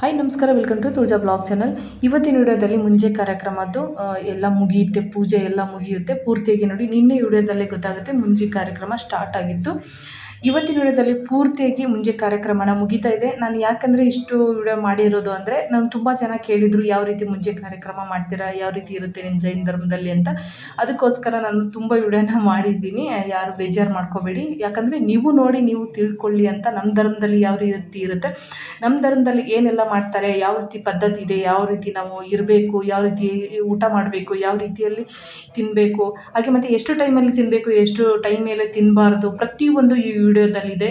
Hi ನಮಸ್ಕಾರ. Welcome to Tulaja blog channel. ಇವತ್ತಿನ ವಿಡಿಯೋದಲ್ಲಿ ಮುಂಜೆ ಕಾರ್ಯಕ್ರಮದ್ದು ಎಲ್ಲ ಮುಗಿಯುತ್ತೆ, ಪೂಜೆ ಎಲ್ಲ ಮುಗಿಯುತ್ತೆ. ಪೂರ್ತಿಯಾಗಿ ನೋಡಿ, ನಿನ್ನೆ ವಿಡಿಯೋದಲ್ಲೇ ಗೊತ್ತಾಗುತ್ತೆ, ಮುಂಜೆ ಕಾರ್ಯಕ್ರಮ ಸ್ಟಾರ್ಟ್ ಆಗಿತ್ತು. ಇವತ್ತಿನ ವಿಡಿಯೋದಲ್ಲಿ ಪೂರ್ತಿಯಾಗಿ ಮುಂಜೆ ಕಾರ್ಯಕ್ರಮನ ಮುಗಿತಾ ಇದೆ. ನಾನು ಯಾಕಂದರೆ ಇಷ್ಟು ವಿಡಿಯೋ ಮಾಡಿರೋದು ಅಂದರೆ ನಾನು ತುಂಬ ಜನ ಕೇಳಿದರು ಯಾವ ರೀತಿ ಮುಂಜೆ ಕಾರ್ಯಕ್ರಮ ಮಾಡ್ತೀರಾ, ಯಾವ ರೀತಿ ಇರುತ್ತೆ ನಿಮ್ಮ ಜೈನ ಧರ್ಮದಲ್ಲಿ ಅಂತ. ಅದಕ್ಕೋಸ್ಕರ ನಾನು ತುಂಬ ವಿಡಿಯೋನ ಮಾಡಿದ್ದೀನಿ. ಯಾರು ಬೇಜಾರು ಮಾಡ್ಕೋಬೇಡಿ. ಯಾಕಂದರೆ ನೀವು ನೋಡಿ ನೀವು ತಿಳ್ಕೊಳ್ಳಿ ಅಂತ ನಮ್ಮ ಧರ್ಮದಲ್ಲಿ ಯಾವ ರೀತಿ ಇರುತ್ತೆ. ನಮ್ಮ ಧರ್ಮದಲ್ಲಿ ಏನೆಲ್ಲ ಮಾಡ್ತಾರೆ, ಯಾವ ರೀತಿ ಪದ್ಧತಿ ಇದೆ, ಯಾವ ರೀತಿ ನಾವು ಇರಬೇಕು, ಯಾವ ರೀತಿ ಊಟ ಮಾಡಬೇಕು, ಯಾವ ರೀತಿಯಲ್ಲಿ ತಿನ್ನಬೇಕು ಹಾಗೆ ಮತ್ತು ಎಷ್ಟು ಟೈಮಲ್ಲಿ ತಿನ್ನಬೇಕು ಎಷ್ಟು ಟೈಮ್ ಮೇಲೆ ತಿನ್ನಬಾರ್ದು ಪ್ರತಿಯೊಂದು ವಿಡಿಯೋದಲ್ಲಿದೆ.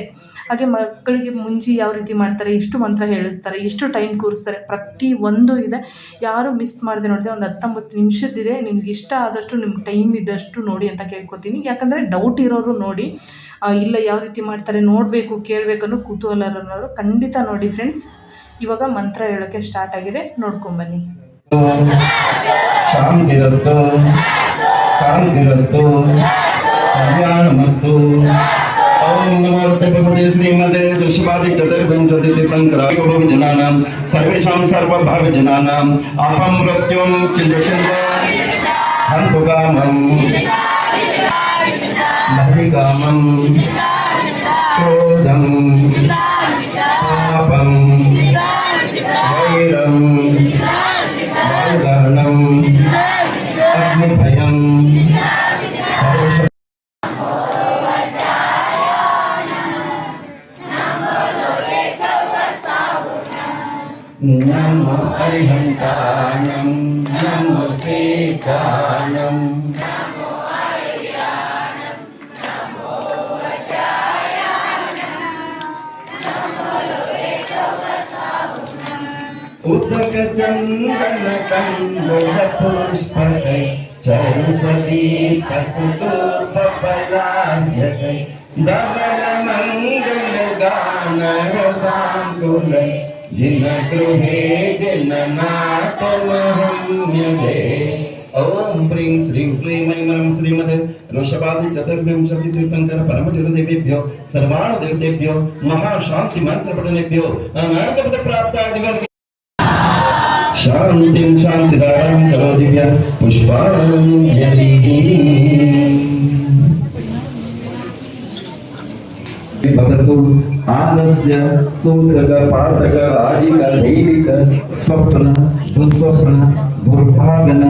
ಹಾಗೆ ಮಕ್ಕಳಿಗೆ ಮುಂಜಿ ಯಾವ ರೀತಿ ಮಾಡ್ತಾರೆ, ಎಷ್ಟು ಮಂತ್ರ ಹೇಳಿಸ್ತಾರೆ, ಎಷ್ಟು ಟೈಮ್ ಕೂರಿಸ್ತಾರೆ, ಪ್ರತಿ ಒಂದು ಇದೆ. ಯಾರು ಮಿಸ್ ಮಾಡಿದೆ ನೋಡಿದೆ ಒಂದು ಹತ್ತೊಂಬತ್ತು ನಿಮಿಷದ್ದಿದೆ. ನಿಮ್ಗೆ ಇಷ್ಟ ಆದಷ್ಟು ನಿಮ್ಗೆ ಟೈಮ್ ಇದ್ದಷ್ಟು ನೋಡಿ ಅಂತ ಕೇಳ್ಕೊತೀನಿ. ಯಾಕಂದರೆ ಡೌಟ್ ಇರೋರು ನೋಡಿ ಇಲ್ಲ ಯಾವ ರೀತಿ ಮಾಡ್ತಾರೆ, ನೋಡಬೇಕು, ಕೇಳಬೇಕು ಅನ್ನೋ ಕುತೂಹಲ ಇರೋರು ಖಂಡಿತ ನೋಡಿ ಫ್ರೆಂಡ್ಸ್ ಇವಾಗ ಮಂತ್ರ ಹೇಳೋಕ್ಕೆ ಸ್ಟಾರ್ಟ್ ಆಗಿದೆ. ನೋಡ್ಕೊಂಬನ್ನಿ ಶಾಂತಿರಸ್ತು ಶಾಂತಿರಸ್ತು, ಕಲ್ಯಾಣಮಸ್ತು. जनानां सर्वेषां सर्वभावजनानाम् अपं मृत्युं चिन्तयन्तुकामं हरिकामं क्रोधं पापं वैरम् नमो अरिहन्तानं नमो सीतानं नमो अर्यानं नमो वचायानं उदकचन्दनकं बुधपुष्पकै चरुसदीपसुतोपलाभ्यकै धवलमङ्गलगानरदाङ्गुलै जिन गृहे जननाथमहम्यधे ॐ ह्रीं श्रीं क्लीं ऐं श्रीमद् ऋषभादि चतुर्विंशति तीर्थङ्कर परमजलदेवेभ्यो सर्वाणदेवतेभ्यो, महाशान्तिमन्त्रपठनेभ्यो अनर्कपदप्राप्तादिवर्गे शान्तिं शान्तिदानं करोति पुष्पाञ्जलिः भवतु ಆನಸ್ಯ ಸೂತಕ ಪಾತಕ ರಾಜಿಕ ದೈವಿಕ ಸ್ವಪ್ನ ದುಸ್ವಪ್ನ ದುರ್ಭಾಗನ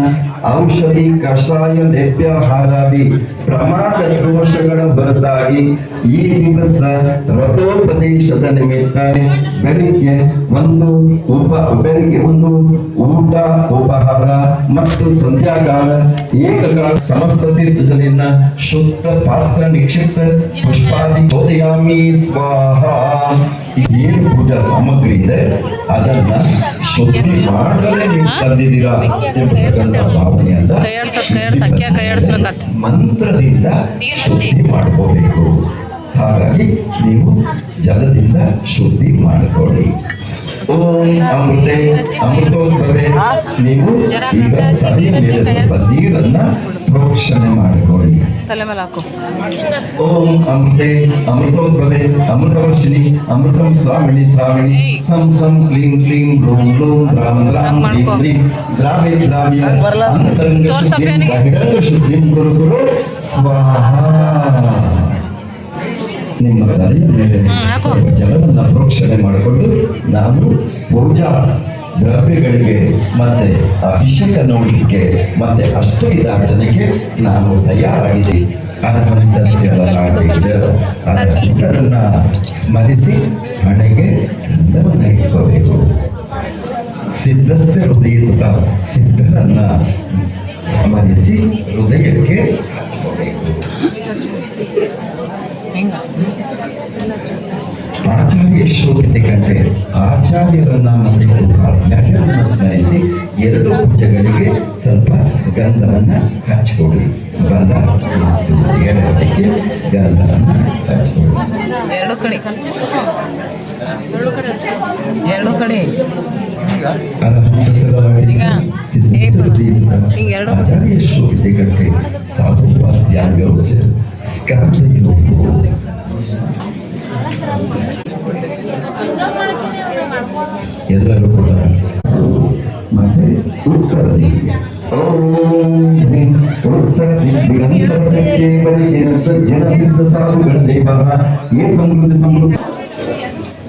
ಔಷಧಿ, ಕಷಾಯ, ದ್ರವ್ಯಾಹಾರಾದಿ ಪ್ರಮಾದ ದೋಷಗಳ ಹೊರತಾಗಿ ಈ ದಿವಸ ರಥೋಪದೇಶದ ನಿಮಿತ್ತ ಬೆಳಿಗ್ಗೆ ಒಂದು ಉಪ, ಬೆಳಿಗ್ಗೆ ಒಂದು ಊಟ, ಉಪಹಾರ ಮತ್ತು ಸಂಧ್ಯಾಕಾಲ ಏಕಕಾಲ ಸಮಸ್ತ ತೀರ್ಥಜಲಿನ ಶುದ್ಧ ಪಾತ್ರ ನಿಕ್ಷಿಪ್ತ ಪುಷ್ಪಾದಿ ಬೋಧಯಾಮಿ. ಸ್ವಾಹ. ಏನು ಪೂಜಾ ಸಾಮಗ್ರಿ ಇದೆ? ಅದನ್ನ ಶುದ್ಧಿ ಮಾಡಲೇ ನೀವು ತಂದಿದ್ದೀರಾ ಭಾವನೆ ಅಲ್ಲ ಕೈ ಆಡ್ಸೋದು ಕೈ ಆಡ್ಸ ಅಕ್ಕಿ ಕೈ ಆಡಿಸ್ಬೇಕಂತ ಮಂತ್ರದಿಂದ ಮಾಡ್ಕೋಬೇಕು. ಹಾಗಾಗಿ ನೀವು ಜಲದಿಂದ ಶುದ್ಧಿ ಮಾಡಿಕೊಳ್ಳಿ. ಓಂ ಅಮೃತೆ ಅಮೃತೋದ್ಭವೆ. ನೀವು ಈಗ ತಲೆಯ ಮೇಲೆ ಸ್ವಲ್ಪ ನೀರನ್ನ ಪ್ರೋಕ್ಷಣೆ ಮಾಡಿಕೊಳ್ಳಿ. ತಲೆ ಮೇಲೆ ಹಾಕು ಓಂ ಅಮೃತೆ ಅಮೃತೋದ್ಭವೆ ಅಮೃತವರ್ಷಿಣಿ ಅಮೃತಂ ಸ್ವಾಮಿನಿ ಸ್ವಾಮಿನಿ ಸಂ ಸಂ ಕ್ಲೀಂ ಕ್ಲೀಂ ಬ್ಲೂಂ ಬ್ಲೂಂ ರಾಮ ರಾಮ ಕ್ಲೀಂ ಕ್ಲೀಂ ಗ್ರಾಮೇ ಗ್ರಾಮೀಣ ಅಂತರಂಗ ತೋರ್ಸಪ್ಪ ಶುದ್ಧಿಂ ನನಗೆ. ಬಹಿರಂಗ ಶುದ್ಧಿಂ ಕುರು ಕುರು ಸ್ವಾಹ ನಿಮ್ಮ ತಲೆಯ ಮೇಲೆ ಹ್ಮ್, ಹಾಕು. ಸ್ವಲ್ಪ ಜಲವನ್ನು ಪ್ರೋಕ್ಷಣೆ ಮಾಡಿಕೊಂಡು ನಾವು ಪೂಜಾ ದ್ರವ್ಯಗಳಿಗೆ ಮತ್ತೆ ಅಭಿಷೇಕ ನೋಡಲಿಕ್ಕೆ ಮತ್ತೆ ಅಷ್ಟವಿಧಾರ್ಚನೆಗೆ ನಾವು ತಯಾರಾಗಿದೆ. ತಯಾರಾಗಿದ್ದೀನಿ ಮರೆಸಿ ಹಣೆಗೆ ಇಟ್ಕೋಬೇಕು. ಸಿದ್ಧಸ್ಥ ಹೃದಯದ ಸಿದ್ಧರನ್ನ ಸ್ಮರಿಸಿ ಹೃದಯಕ್ಕೆ ಆಚಾರ್ಯ ಶೋಭಿತೆ ಕಂಡ್ರೆ ಆಚಾರ್ಯರನ್ನ ಮತ್ತು ಆಜ್ಞಾನವನ್ನು ಸ್ಮರಿಸಿ ಎರಡು ಪೂಜೆಗಳಿಗೆ ಸ್ವಲ್ಪ ಗಂಧವನ್ನ ಹಚ್ಕೊಡಿ ಗಂಧ ಎಡಕ್ಕೆ ಗಂಧವನ್ನ ಹಚ್ಕೊಡಿ ಎರಡು ಕಡೆ. ಎರಡು ಕಡೆ ಆಚಾರ್ಯ ಕಂಡ್ರೆ ಸಾಧುವಾದ್ಯಾಗ ಸ್ಕಾಂತ ಎಲ್ಲರೂ ಕೂಡ ಮತ್ತೆ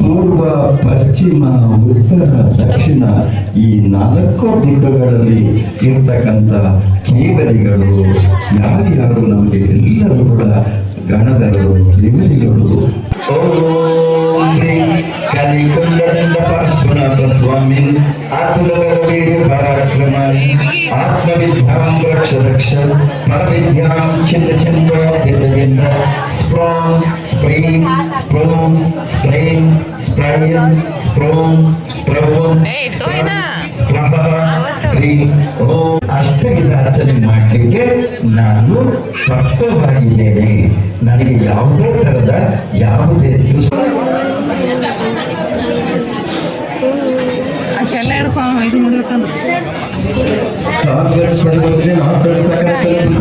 ಪೂರ್ವ ಪಶ್ಚಿಮ, ಉತ್ತರ, ದಕ್ಷಿಣ ಈ ನಾಲ್ಕು ದಿಕ್ಕುಗಳಲ್ಲಿ ಇರ್ತಕ್ಕಂಥ ಕೇವಲಿಗಳು ಯಾರ್ಯಾರು ನಮಗೆ ಎಲ್ಲರೂ ಕೂಡ ಗಣದರು ನಿಮಿಲಿಗಳು ಸಹ ಕೇಳಿಸ್ಕೊಳ್ಳಿ ಮಾತಾಡ್ತಕ್ಕಂಥ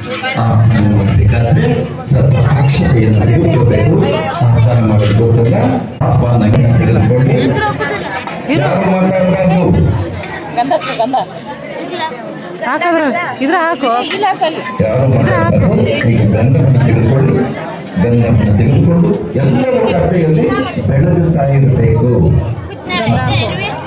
ಆ ಅನ್ನುವಂತಿಗಾದ್ರೆ ಸ್ವಲ್ಪ ಸಾಕ್ಷತೆಯನ್ನು ಆಹ್ವಾನ ಮಾಡಬಹುದಲ್ಲ ಆಹ್ವಾನ ತೆಗೆದುಕೊಂಡು ಯಾರು ಮಾತಾಡಬಾರ್ದು ಇದ್ರ ಹಾಕು ತೆಗೆದುಕೊಂಡು ಗಂಧವನ್ನು ತೆಗೆದುಕೊಂಡು ಎಲ್ಲರೂ ಬೆಳೆದುತ್ತಾ ಇರಬೇಕು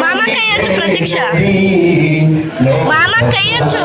ಮಾಮ ಕೈಯಚ್ಚು ಪ್ರತೀಕ್ಷಾ ಮಾಮ ಕೈಯಚ್ಚು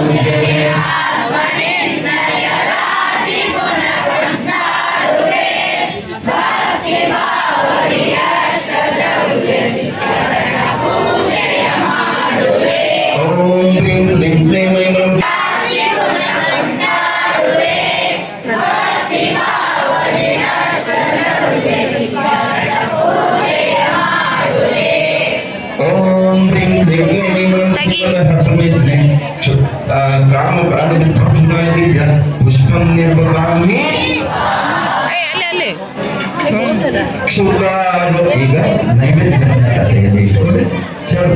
সামনে আমি ಈಗ ನೈವೇದ್ಯ ಚಲೋ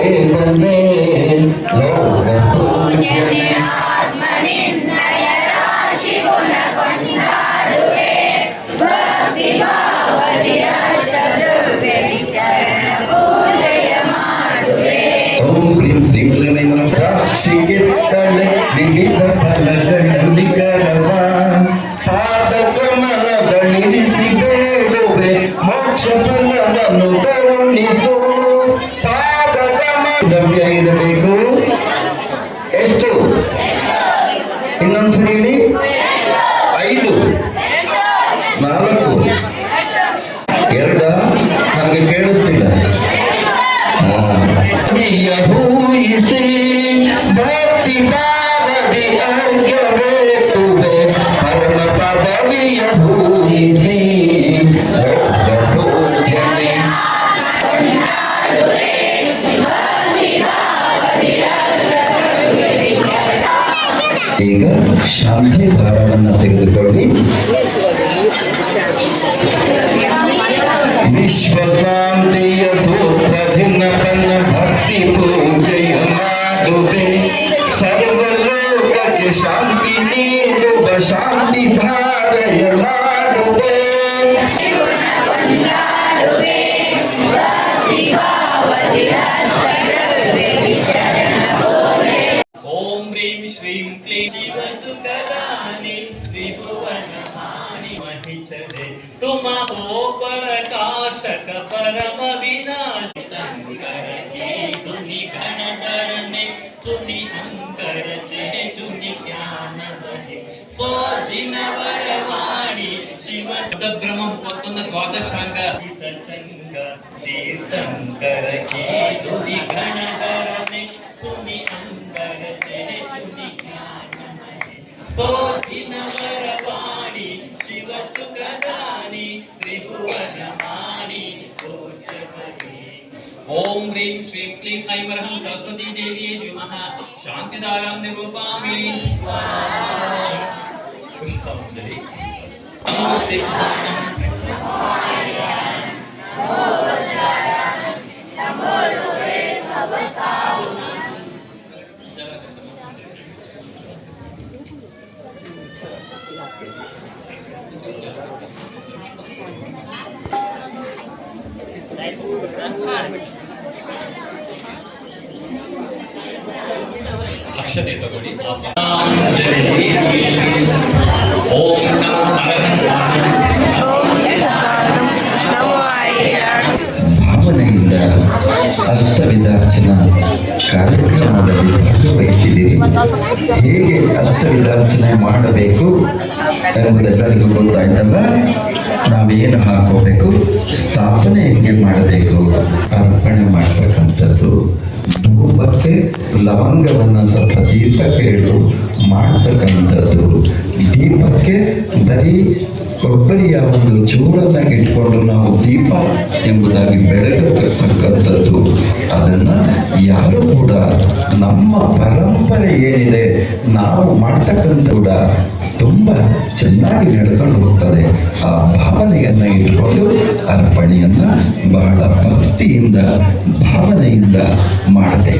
Sarvam Saraswati Devi Jumaha Shanti Dharam Nirupami Swami Namaste Thank you. ಭಾವನೆಯಿಂದ ಅಷ್ಟವಿಧಾರ್ಚನ ಕಾರ್ಯಕ್ರಮದಲ್ಲಿ ಭಾಗವಹಿಸಿದ್ದೀರಿ. ಹೇಗೆ ಅಷ್ಟವಿಧಾರ್ಚನೆ ಮಾಡಬೇಕು ಎಂಬುದೆಲ್ಲರಿಗೂ ಗೊತ್ತಾಯ್ತಲ್ಲ ನಾವೇನು ಹಾಕೋಬೇಕು ಸ್ಥಾಪನೆ ಹೇಗೆ ಮಾಡಬೇಕು, ಅರ್ಪಣೆ ಮಾಡತಕ್ಕಂಥದ್ದು. ಧೂಪಕ್ಕೆ ಲವಂಗವನ್ನು ಸ್ವಲ್ಪ ದೀಪಕ್ಕೆ ಇಡು ಮಾಡ್ತಕ್ಕಂಥದ್ದು. ದೀಪಕ್ಕೆ ಬರೀ ಕೊಬ್ಬರಿಯ ಒಂದು ಚೂರನ್ನ ಇಟ್ಕೊಂಡು ನಾವು ದೀಪ ಎಂಬುದಾಗಿ ಬೆಳಗತಕ್ಕಂಥದ್ದು. ಅದನ್ನ ಯಾರು ಕೂಡ ನಮ್ಮ ಪರಂಪರೆ ಏನಿದೆ ನಾವು ಮಾಡ್ತಕ್ಕಂಥ ಕೂಡ ತುಂಬ ಚೆನ್ನಾಗಿ ನಡ್ಕೊಂಡು ಹೋಗ್ತದೆ. ಆ ಭಾವನೆಯನ್ನ ಇಟ್ಕೊಂಡು ಅರ್ಪಣೆಯನ್ನ ಬಹಳ ಭಕ್ತಿಯಿಂದ, ಭಾವನೆಯಿಂದ ಮಾಡದೆ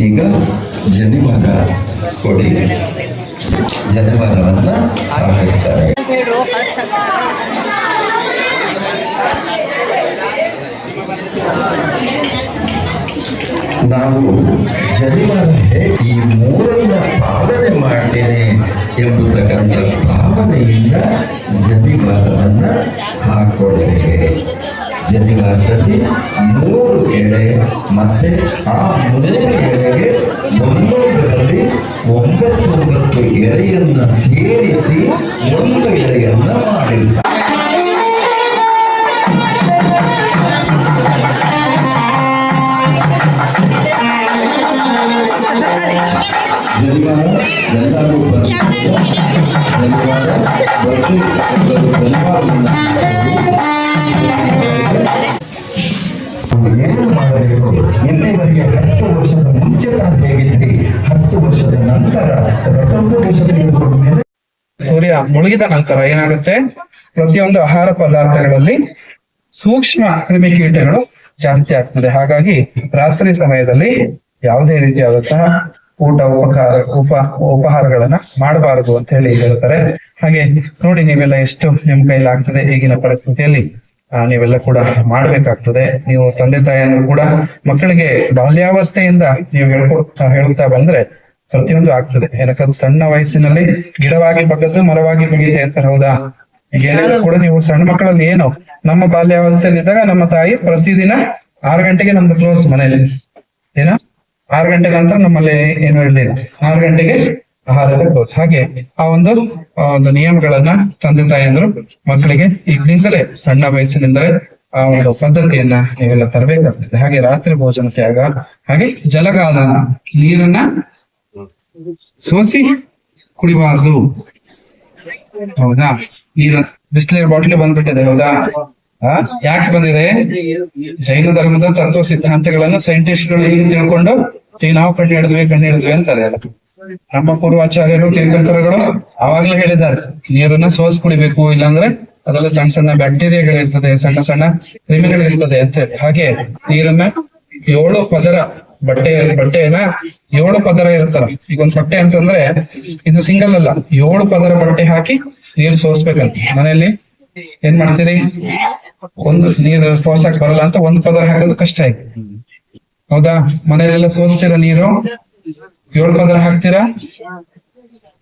ಈಗ ಜನಿವಾರ ಕೊಡಿ. ಜನಿವಾರವನ್ನ ಹಾಕಿಸ್ತಾರೆ ನಾವು ಜನಿವಾರ ಈ ಮೂರನ್ನ ಪಾಲನೆ ಮಾಡ್ತೇನೆ ಎಂಬತಕ್ಕಂಥ ಭಾವನೆಯಿಂದ ಜನಿವಾರವನ್ನ ಹಾಕೊಳ್ತೇವೆ. ಜನಿವಾರದಲ್ಲಿ ಮೂರು ಎಳೆ ಮತ್ತೆ ಆ ಮೂರು ಎಳೆಗೆ ಒಂದೊಂದರಲ್ಲಿ ಒಂಬತ್ತು ಒಂಬತ್ತು ಎಳೆಯನ್ನ ಸೇರಿಸಿ ಒಂದು ಎಳೆಯನ್ನ ಮಾಡಿರ್ತಾರೆ ಧನ್ಯವಾದ ಎಲ್ಲರೂ ಧನ್ಯವಾದ ಮುಳುಗಿದ ನಂತರ ಏನಾಗುತ್ತೆ? ಪ್ರತಿಯೊಂದು ಆಹಾರ ಪದಾರ್ಥಗಳಲ್ಲಿ ಸೂಕ್ಷ್ಮ ಕ್ರಿಮಿಕೀಟಗಳು ಜಾಸ್ತಿ ಆಗ್ತದೆ. ಹಾಗಾಗಿ ರಾತ್ರಿ ಸಮಯದಲ್ಲಿ ಯಾವುದೇ ರೀತಿಯಾದಂತಹ ಊಟ ಉಪಕಾರ, ಉಪ, ಉಪಹಾರಗಳನ್ನ ಮಾಡಬಾರದು ಅಂತ ಹೇಳಿ ಹೇಳ್ತಾರೆ. ಹಾಗೆ ನೋಡಿ ನೀವೆಲ್ಲ ಎಷ್ಟು ನಿಮ್ ಕೈಲಿ ಆಗ್ತದೆ ಈಗಿನ ಪರಿಸ್ಥಿತಿಯಲ್ಲಿ. ನೀವೆಲ್ಲ ಕೂಡ ಮಾಡ್ಬೇಕಾಗ್ತದೆ. ನೀವು ತಂದೆ ತಾಯಿಯನ್ನು ಕೂಡ ಮಕ್ಕಳಿಗೆ ಬಾಲ್ಯಾವಸ್ಥೆಯಿಂದ ನೀವು ಹೇಳ್ಕೊಡ್ತಾ ಹೇಳ್ತಾ ಬಂದ್ರೆ ಪ್ರತಿಯೊಂದು ಆಗ್ತದೆ. ಯಾಕಂದ್ರೆ ಸಣ್ಣ ವಯಸ್ಸಿನಲ್ಲಿ ಗಿಡವಾಗಿ ಬಗ್ಗದ್ದು ಮರವಾಗಿ ಬಗೀತೆ ಅಂತ ಹೌದಾ? ಏನಿದ್ರು ಕೂಡ ನೀವು ಸಣ್ಣ ಮಕ್ಕಳಲ್ಲಿ ಏನು? ನಮ್ಮ ಬಾಲ್ಯಾವಸ್ಥೆಯಲ್ಲಿದ್ದಾಗ ನಮ್ಮ ತಾಯಿ ಪ್ರತಿದಿನ ಆರು ಗಂಟೆಗೆ ನಮ್ದು ಕ್ಲೋಸ್ ಮನೆಯಲ್ಲಿ. ಏನ? ಆರು ಗಂಟೆ ನಂತರ ನಮ್ಮಲ್ಲಿ ಏನು ಇರಲಿಲ್ಲ ಆರು ಗಂಟೆಗೆ ಆಹಾರದ ಕ್ಲೋಸ್ ಹಾಗೆ ಆ ಒಂದು ಒಂದು ನಿಯಮಗಳನ್ನ ತಂದೆ ತಾಯಿಯಂದ್ರು ಮಕ್ಕಳಿಗೆ ಈಗಿನಿಂದಲೇ ಸಣ್ಣ ವಯಸ್ಸಿನಿಂದಲೇ ಆ ಒಂದು ಪದ್ಧತಿಯನ್ನ ನೀವೆಲ್ಲ ತರಬೇಕಾಗ್ತದೆ. ಹಾಗೆ ರಾತ್ರಿ ಭೋಜನ ತ್ಯಾಗ, ಹಾಗೆ ಜಲಗಾಲ ನೀರನ್ನ ಸೋಸಿ? ಕುಡಿಬಾರ್ದು. ಹೌದಾ? ಈ ಬಿಸ್ಲೇರ್ ಬಾಟ್ಲಿ ಬಂದ್ಬಿಟ್ಟಿದೆ, ಹೌದಾ? ಯಾಕೆ ಬಂದಿದೆ? ಜೈನ ಧರ್ಮದ ತತ್ವ ಸಿದ್ಧಾಂತಗಳನ್ನ ಸೈಂಟಿಸ್ಟ್ಗಳು ಹೇಗೆ ತಿಳ್ಕೊಂಡು ನಾವು ಕಣ್ಣು ಹಿಡಿದ್ವಿ ಕಣ್ಣು ಹಿಡಿದ್ವಿ ಅಂತಾರೆ. ನಮ್ಮ ಪೂರ್ವಾಚಾರ್ಯರು, ತೀರ್ಥಂಕರಗಳು ಅವಾಗ್ಲೇ ಹೇಳಿದ್ದಾರೆ, ನೀರನ್ನ ಸೋಸ್ ಕುಡಿಬೇಕು, ಇಲ್ಲಾಂದ್ರೆ ಅದೆಲ್ಲ ಸಣ್ಣ ಸಣ್ಣ ಬ್ಯಾಕ್ಟೀರಿಯಾಗಳಿರ್ತದೆ, ಸಣ್ಣ ಸಣ್ಣ ಕ್ರಿಮಿಗಳಿರ್ತದೆ ಅಂತ ಹೇಳಿ. ಹಾಗೆ ನೀರನ್ನ ಏಳು ಪದರ ಬಟ್ಟೆ ಬಟ್ಟೆನ ಏಳು ಪದರ ಇರ್ತಾರ ಈಗ ಒಂದ್ ಬಟ್ಟೆ ಅಂತಂದ್ರೆ ಇದು ಸಿಂಗಲ್ ಅಲ್ಲ. ಏಳು ಪದರ ಬಟ್ಟೆ ಹಾಕಿ ನೀರ್ ಸೋಸ್ಬೇಕಂತ. ಮನೆಯಲ್ಲಿ ಏನ್ ಮಾಡ್ತೀರಿ? ಒಂದು ನೀರು ಸೋಸಕ್ ಬರಲ್ಲ ಅಂತ ಒಂದ್ ಪದರ ಹಾಕೋದು ಕಷ್ಟ ಆಯ್ತು. ಹೌದಾ? ಮನೆಯಲ್ಲೆಲ್ಲ ಸೋಸ್ತೀರಾ ನೀರು? ಏಳು ಪದರ ಹಾಕ್ತೀರಾ?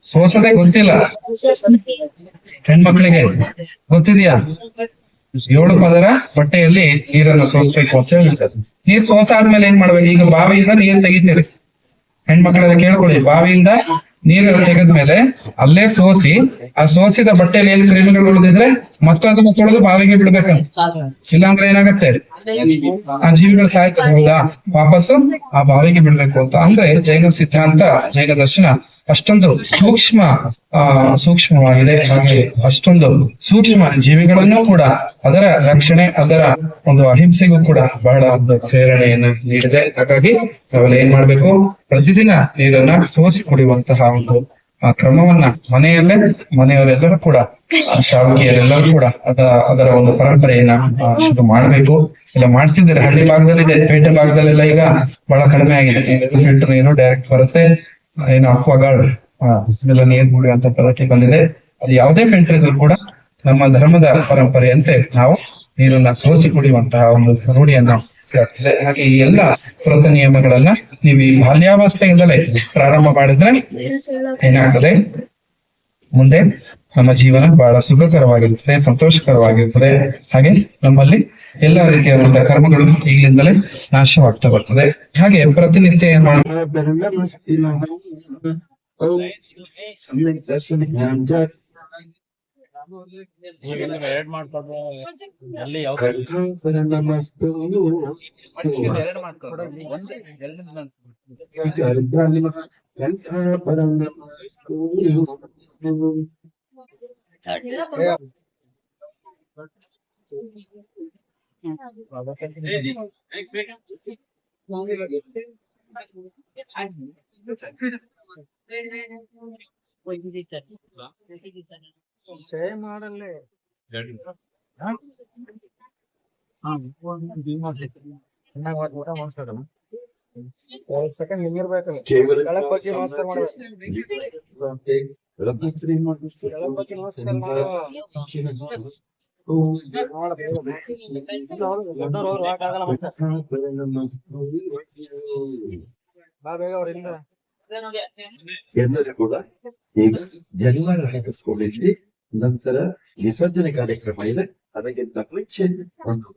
ಸೋಸೋದೇ ಗೊತ್ತಿಲ್ಲ. ಹೆಣ್ಮಕ್ಳಿಗೆ ಗೊತ್ತಿದ್ಯಾ? ಏಳು ಪದರ ಬಟ್ಟೆಯಲ್ಲಿ ನೀರನ್ನು ಸೋಸ್ಬೇಕು ಅಂತ ಹೇಳಿ ನೀರ್ ಸೋಸ ಆದ್ಮೇಲೆ ಏನ್ ಮಾಡ್ಬೇಕು? ಈಗ ಬಾವಿಯಿಂದ ನೀರ್ ತೆಗಿತೀರಿ. ಹೆಣ್ಮಕ್ಳೆಲ್ಲ ಕೇಳ್ಕೊಳ್ಳಿ, ಬಾವಿಯಿಂದ ನೀರು ತೆಗೆದ್ಮೇಲೆ ಅಲ್ಲೇ ಸೋಸಿ, ಆ ಸೋಸಿದ ಬಟ್ಟೆಯಲ್ಲಿ ಏನ್ ಕ್ರಿಮಿಗಳು ಉಳಿದಿದ್ರೆ ಮತ್ತೊಂದು ತೊಳೆದು ಬಾವಿಗೆ ಬಿಡ್ಬೇಕಂತ ಇಲ್ಲಾಂದ್ರೆ ಏನಾಗತ್ತೆ? ಆ ಜೀವಿಗಳು ಸಾಯ್ತದೆ ಹೌದಾ? ವಾಪಸ್ಸು ಆ ಬಾವಿಗೆ ಬಿಡ್ಬೇಕು ಅಂತ. ಅಂದ್ರೆ ಜೈನ ಸಿದ್ಧಾಂತ, ಜೈನ ದರ್ಶನ ಅಷ್ಟೊಂದು ಸೂಕ್ಷ್ಮ ಸೂಕ್ಷ್ಮವಾಗಿದೆ, ಹಾಗೆ ಅಷ್ಟೊಂದು ಸೂಕ್ಷ್ಮ ಜೀವಿಗಳನ್ನು ಕೂಡ ಅದರ ರಕ್ಷಣೆ, ಅದರ ಒಂದು ಅಹಿಂಸೆಗೂ ಕೂಡ ಬಹಳ ಒಂದು ಪ್ರೇರಣೆಯನ್ನು ನೀಡಿದೆ. ಹಾಗಾಗಿ ನಾವೆಲ್ಲ ಏನ್ ಮಾಡ್ಬೇಕು? ಪ್ರತಿದಿನ ನೀರನ್ನ ಸೋಸಿ ಕುಡಿಯುವಂತಹ ಒಂದು, ಆ, ಕ್ರಮವನ್ನ ಮನೆಯಲ್ಲೇ, ಮನೆಯವರೆಲ್ಲರೂ ಕೂಡ, ಆ, ಶಾವಕಿಯರೆಲ್ಲರೂ ಕೂಡ ಅದ, ಅದರ ಒಂದು ಪರಂಪರೆಯನ್ನ ಶುರು ಮಾಡಬೇಕು. ಇಲ್ಲ ಮಾಡ್ತಿದ್ದಾರೆ. ಹಳ್ಳಿ ಭಾಗದಲ್ಲಿದೆ. ಪೇಟೆ ಭಾಗದಲ್ಲೆಲ್ಲ ಈಗ ಬಹಳ ಕಡಿಮೆ ಆಗಿದೆ. ಫಿಲ್ಟರ್ ನೀರು ಡೈರೆಕ್ಟ್ ಬರುತ್ತೆ. ಏನು ಅಕ್ವಾಗಾರ್ಡ್ ನೀರ್ ನೀರು ಅಂತ ಪದಕ್ಕೆ ಬಂದಿದೆ. ಅದು ಯಾವುದೇ ಫಿಲ್ಟರ್ ಇದ್ರೂ ಕೂಡ ನಮ್ಮ ಧರ್ಮದ ಪರಂಪರೆಯಂತೆ ನಾವು ನೀರನ್ನ ಸೋಸಿ ಕುಡಿಯುವಂತಹ ಒಂದು ರೂಢಿಯನ್ನ. ಹಾಗೆ ಈ ಎಲ್ಲ ವ್ರತ ನಿಯಮಗಳನ್ನ ನೀವು ಈ ಬಾಲ್ಯಾವಸ್ಥೆಯಿಂದಲೇ ಪ್ರಾರಂಭ ಮಾಡಿದ್ರೆ ಏನಾಗ್ತದೆ? ಮುಂದೆ ನಮ್ಮ ಜೀವನ ಬಹಳ ಸುಖಕರವಾಗಿರುತ್ತದೆ, ಸಂತೋಷಕರವಾಗಿರುತ್ತದೆ. ಹಾಗೆ ನಮ್ಮಲ್ಲಿ ಎಲ್ಲಾ ರೀತಿಯಾದಂತಹ ಕರ್ಮಗಳು ಈಗಲಿಂದಲೇ ನಾಶವಾಗ್ತಾ ಬರ್ತದೆ. ಹಾಗೆ ಪ್ರತಿನಿತ್ಯ ಏನ್ ಮಾಡಲ್ಲೇ ಊಟ ಮಾಡ್ತಾರೆ ಒಂದ್ ಸೆಕೆಂಡ್ ಹಿಂಗಿರ್ಬೇಕಲ್ಲ ಗಣಪತಿ ನಮಸ್ಕಾರ ಮಾಡ್ಬೇಕು ಗಣಪತಿ ನಮಸ್ಕಾರ ಎಲ್ಲರೂ ಕೂಡ ಈಗ ಜನಿವಾರ ಹಾಕಿಸ್ಕೊಂಡಿದ್ವಿ ನಂತರ ವಿಸರ್ಜನೆ ಕಾರ್ಯಕ್ರಮ ಇದೆ ಅದಕ್ಕಿಂತ ಮುಂಚೆ ಒಂದು